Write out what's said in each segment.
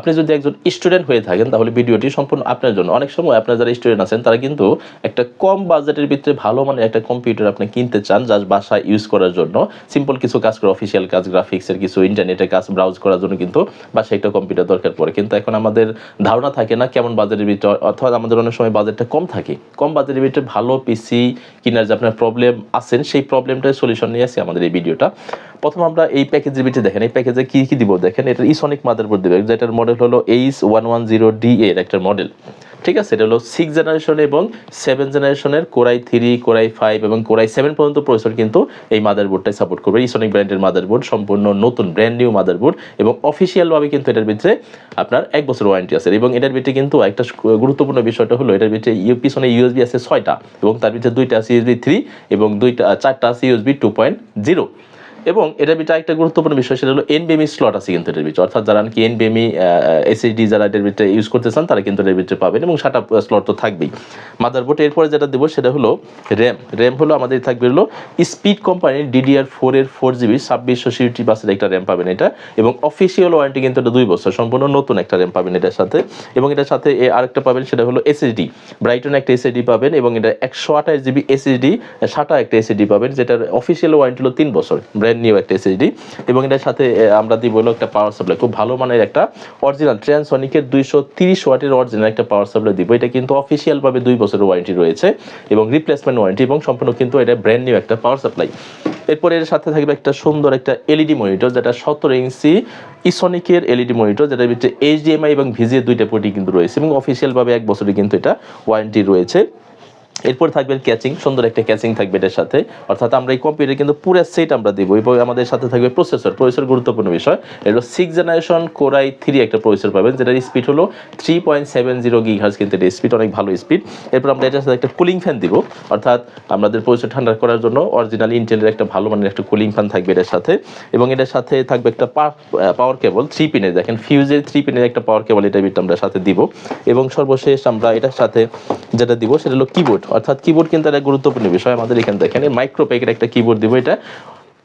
আপনি যদি একজন স্টুডেন্ট হয়ে থাকেন, তাহলে ভিডিওটি সম্পূর্ণ আপনার জন্য। অনেক সময় আপনার যারা স্টুডেন্ট আছেন, তারা কিন্তু একটা কম বাজেটের ভিতরে ভালো মানের একটা কম্পিউটার আপনি কিনতে চান জাস্ট বাসায় ইউজ করার জন্য। সিম্পল কিছু কাজ করে অফিসিয়াল কাজ গ্রাফিক্সের কিছু ইন্টারনেটের কাজ ব্রাউজ করার জন্য কিন্তু বাসায় একটা কম্পিউটার দরকার পড়ে। কিন্তু এখন আমাদের ধারণা থাকে না কেমন বাজেটের ভিতরে, অথবা আমাদের অনেক সময় বাজেটটা কম থাকে। কম বাজেটের ভিতরে ভালো পিসি কেনার যে আপনার প্রবলেম আছেন, সেই প্রবলেমটার সলিউশন নিয়ে আসি আমাদের এই ভিডিওটা প্রথম আমরা এই প্যাকেজের ভিতরে দেখেন, এই প্যাকেজে কি কি দিব? দেখেন, এটা ইসনিক মাদারবোর্ড দিবে। যেটার মডেল হলো H one one zero D এর একটা মডেল ঠিক আছে? এটা হলো সিক্স জেনারেশন এবং সেভেন জেনারেশনের Core i three Core i five এবং কোরাই সেভেন পর্যন্ত প্রসেসর কিন্তু এই মাদারবোর্ডটাই সাপোর্ট করবে। ইসনিক ব্র্যান্ডের মাদারবোর্ড সম্পূর্ণ নতুন ব্র্যান্ড নিউ মাদারবোর্ড এবং অফিসিয়ালভাবে কিন্তু এটার ভিতরে আপনার এক বছর ওয়ারেন্টি আছে। এবং এটার ভিতরে কিন্তু একটা গুরুত্বপূর্ণ বিষয়টা হলো, এটার ভিতরে পিছনে ইউএসবি আছে ছয়টা এবং তার ভিতরে দুইটা আছে ইউএসবি থ্রি এবং দুইটা, চারটা আছে ইউএসবি টু পয়েন্ট জিরো এবং এটার ভিতরে একটা গুরুত্বপূর্ণ বিষয় সেটা হলো এনবিএমি স্লট আছে কিন্তু এটার ভিতরে। অর্থাৎ যারা নাকি এনবিএমি এসএসডি যারা এটার ভিতরে ইউজ করতে চান তারা কিন্তু এটার ভিতরে পাবেন এবং সাটা স্লট তো থাকবেই। মাদারবোর্ড এরপরে যেটা দেবো সেটা হলো র্যাম র্যাম হলো আমাদের থাকবে হলো স্পিড কোম্পানির ডিডিআর ফোর এর ফোর জিবি ছাব্বিশশো সিউটি বাসের একটা র্যাম পাবেন এটা। এবং অফিসিয়াল ওয়ারেন্টি কিন্তু এটা দুই বছর, সম্পূর্ণ নতুন একটা র্যাম পাবেন এটার সাথে। এবং এটার সাথে আরেকটা পাবেন সেটা হলো এসএসডি ব্রাইটন একটা এসএসডি পাবেন এবং এটা একশো আঠাশ জিবি এসএসডি সাটা একটা এসএসডি পাবেন, যেটার অফিসিয়াল ওয়ারেন্টি হলো তিন বছর। ব্র্যান্ড নিউ একটা এসএসডি এবং এটার সাথে আমরা দিব হলো একটা পাওয়ার সাপ্লাই খুব ভালো মানের একটা অরিজিনাল ট্রান্সনিকের দুইশো তিরিশ ওয়াটের অরিজিনাল একটা পাওয়ার সাপ্লাই দিব। এটা কিন্তু অফিসিয়ালভাবে দুই বছরের ওয়ারেন্টি রয়েছে এবং রিপ্লেসমেন্ট ওয়ারেন্টি এবং সম্পূর্ণ কিন্তু এটা ব্র্যান্ড নিউ একটা পাওয়ার সাপ্লাই এরপরে এর সাথে থাকবে একটা সুন্দর একটা এলইডি মনিটর যেটা সতেরো ইঞ্চি ইসনিকের এলইডি মনিটর যেটার ভিতরে এইচডিএমআই এবং ভিজিএ দুইটা পোর্টই কিন্তু রয়েছে এবং অফিসিয়ালভাবে এক বছরের কিন্তু এটা ওয়ারেন্টি রয়েছে। এরপর থাকবে ক্যাচিং সুন্দর একটা ক্যাচিং থাকবে এটার সাথে। অর্থাৎ আমরা এই কম্পিউটার কিন্তু পুরো সেট আমরা দিব। এবং আমাদের সাথে থাকবে প্রসেসর প্রসেসর গুরুত্বপূর্ণ বিষয়। এটা six generation Core i three একটা প্রসেসর পাবেন, যেটার স্পিড হলো three point seven zero gigahertz কিন্তু এটা স্পিড অনেক ভালো স্পিড এরপর আমরা এটার সাথে একটা কুলিং ফ্যান দিব। অর্থাৎ আমাদের প্রসেসর ঠান্ডা করার জন্য অরিজিনাল ইন্টেলের একটা ভালো মানের একটা কুলিং ফ্যান থাকবে এটার সাথে। এবং এটার সাথে থাকবে একটা পাওয়ার কেবল থ্রি পিনের দেখেন ফিউজের থ্রি পিনের একটা পাওয়ার কেবল এটা আমরা সাথে দিব। এবং সর্বশেষ আমরা এটার সাথে যেটা দিব, সেটা হলো কিবোর্ড অর্থাৎ কিবোর্ড কিন্তু একটা গুরুত্বপূর্ণ বিষয়। আমাদের এখানে দেখেন মাইক্রো প্যাকের একটা কিবোর্ড দিব। এটা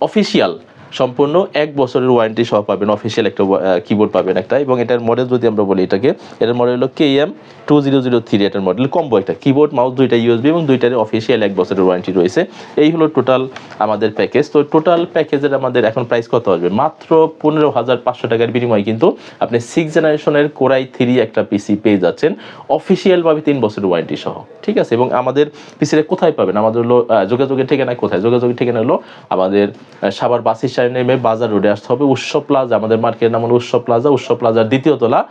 অফিসিয়াল সম্পূর্ণ এক বছরের ওয়ারেন্টি সহ পাবেন। অফিসিয়াল একটা কিবোর্ড পাবেন একটা। এবং এটার মডেল যদি আমরা বলি এটাকে, এটার মডেল হলো K M two zero zero three এটার মডেল কম্বো একটা কিবোর্ড মাউস দুইটা ইউএসবি এবং দুইটার অফিসিয়াল এক বছরের ওয়ারেন্টি রয়েছে। এই হলো টোটাল আমাদের প্যাকেজ তো টোটাল প্যাকেজের আমাদের এখন প্রাইস কত আসবে? মাত্র পনেরো হাজার পাঁচশো টাকার বিনিময়ে কিন্তু আপনি সিক্স জেনারেশনের কোরাই থ্রি একটা পিসি পেয়ে যাচ্ছেন। অফিসিয়ালভাবে তিন বছরের ওয়ারেন্টি সহ। ঠিক আছে এবং আমাদের পিসিটা কোথায় পাবেন আমাদের হলো যোগাযোগের ঠিকানা কোথায়? যোগাযোগের ঠিকানা হলো আমাদের আহ, সাভার বাস স্ট্যান্ড নেমে বাজার রোডে আসতে হবে। উৎসব প্লাজা আমাদের মার্কেটের নাম হলো উৎসব প্লাজা। উৎসব প্লাজার দ্বিতীয় তলা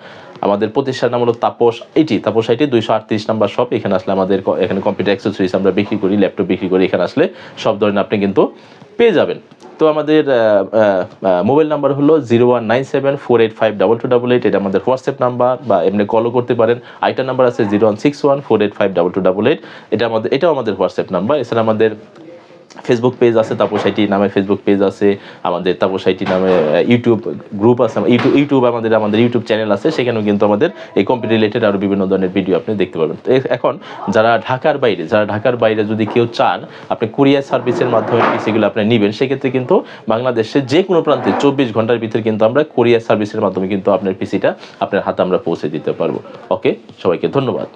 আমাদের প্রতিষ্ঠান নাম হলো তাপস এইটি তাপস আইটি দুইশো আটত্রিশ নাম্বার শপ এখানে আসলে আমাদের এখানে কম্পিউটার অ্যাক্সেসরিজ আমরা বিক্রি করি ল্যাপটপ বিক্রি করি। এখানে আসলে সব ধরনের আপনি কিন্তু পেয়ে যাবেন। তো আমাদের মোবাইল নাম্বার হলো zero one nine seven four eight five double two double eight, এটা আমাদের হোয়াটসঅ্যাপ নাম্বার বা এমনি কলও করতে পারেন। আইটা নাম্বার আছে zero one six one four eight five double two double eight, এটা আমাদের, এটাও আমাদের হোয়াটসঅ্যাপ নাম্বার। এছাড়া আমাদের ফেসবুক পেজ আছে তাপস আইটি নামে ফেসবুক পেজ আছে, আমাদের তাপস আইটি নামে ইউটিউব গ্রুপ আছে ইউটিউব ইউটিউব আমাদের আমাদের ইউটিউব চ্যানেল আছে, সেখানেও কিন্তু আমাদের এই কম্পিউটার রিলেটেড আরও বিভিন্ন ধরনের ভিডিও আপনি দেখতে পাবেন তো এখন যারা ঢাকার বাইরে, যারা ঢাকার বাইরে যদি কেউ চান, আপনি কুরিয়ার সার্ভিসের মাধ্যমে পিসিগুলো আপনি নেবেন, সেক্ষেত্রে কিন্তু বাংলাদেশে যে কোনো প্রান্তে চব্বিশ ঘণ্টার ভিতরে কিন্তু আমরা কুরিয়ার সার্ভিসের মাধ্যমে কিন্তু আপনার পিসিটা আপনার হাতে আমরা পৌঁছে দিতে পারব। ওকে সবাইকে ধন্যবাদ।